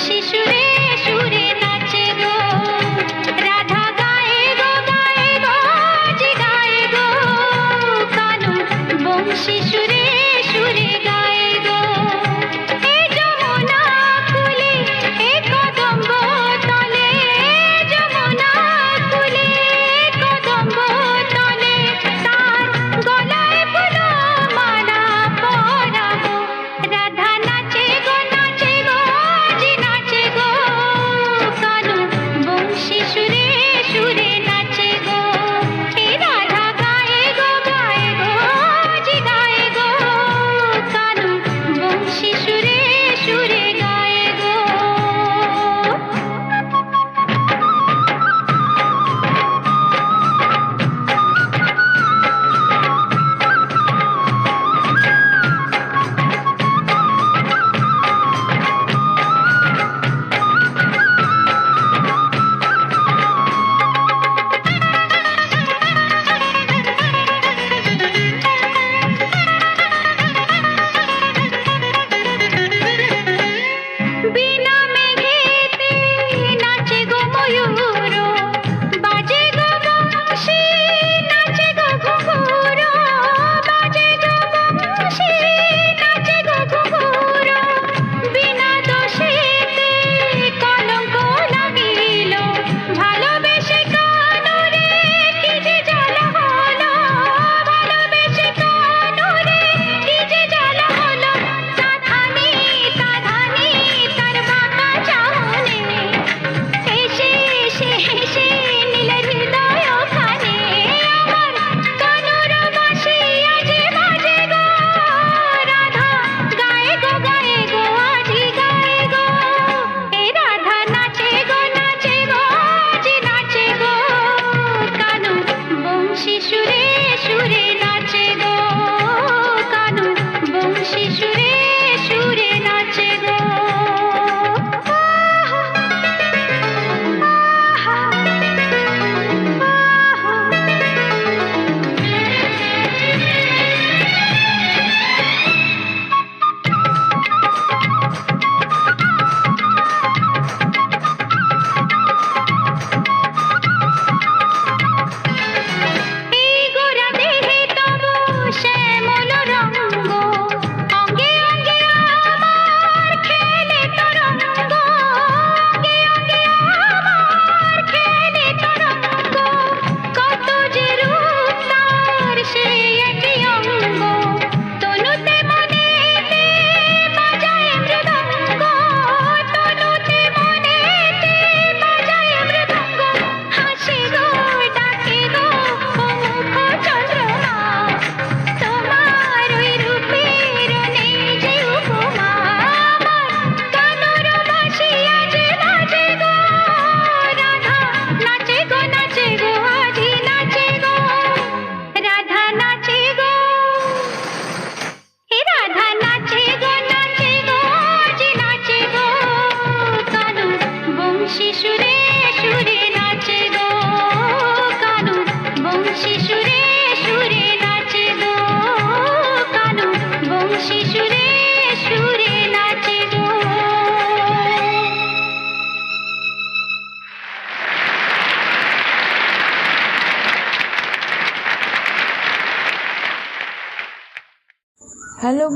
শিশু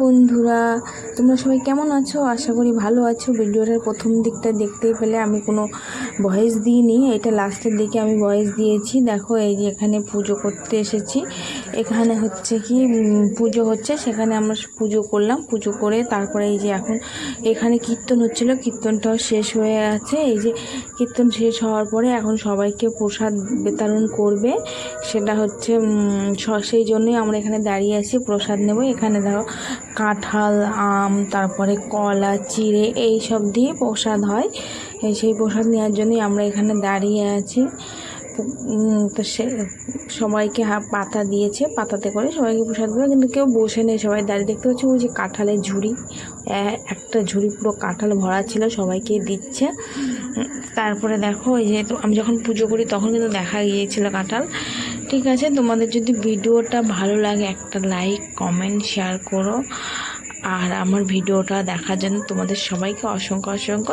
বন্ধুরা, তোমরা সবাই কেমন আছো? আশা করি ভালো আছো। ভিডিওটার প্রথম দিকটা দেখতেই পেলে আমি কোনো ভয়েস দিইনি। এটা লাস্টের দিকে আমি ভয়েস দিয়েছি। দেখো, এই যে এখানে পুজো করতে এসেছি। এখানে হচ্ছে কি পুজো হচ্ছে। সেখানে আমরা পুজো করলাম। পুজো করে তারপরে এই যে এখন এখানে কীর্তন হচ্ছিল। কীর্তনটাও শেষ হয়ে আছে। এই যে কীর্তন শেষ হওয়ার পরে এখন সবাইকে প্রসাদ বিতরণ করবে। সেটা হচ্ছে সেই জন্যই আমরা এখানে দাঁড়িয়ে আছি। প্রসাদ নেব। এখানে ধরো কাঁঠাল, আম, তারপরে কলা, চিড়ে এই সব দিয়ে প্রসাদ হয়। সেই প্রসাদ নেওয়ার জন্যই আমরা এখানে দাঁড়িয়ে আছি। তো সে, সবাইকে পাতা দিয়েছে। পাতাতে করে সবাইকে প্রসাদ দেবে কিন্তু কেউ বসে নেই সবাই দাঁড়িয়ে। দেখতে পাচ্ছি ওই যে কাঁঠালের ঝুড়ি। একটা ঝুড়ি পুরো কাঁঠাল ভরা ছিল, সবাইকে দিচ্ছে। তারপরে দেখো ওই যে, আমি যখন পুজো করি তখন কিন্তু দেখা গিয়েছিল কাঁঠাল। ঠিক আছে, তোমাদের যদি ভিডিওটা ভালো লাগে একটা লাইক কমেন্ট শেয়ার করো। আর আমার ভিডিওটা দেখার জন্য তোমাদের সবাইকে অসংখ্য অসংখ্য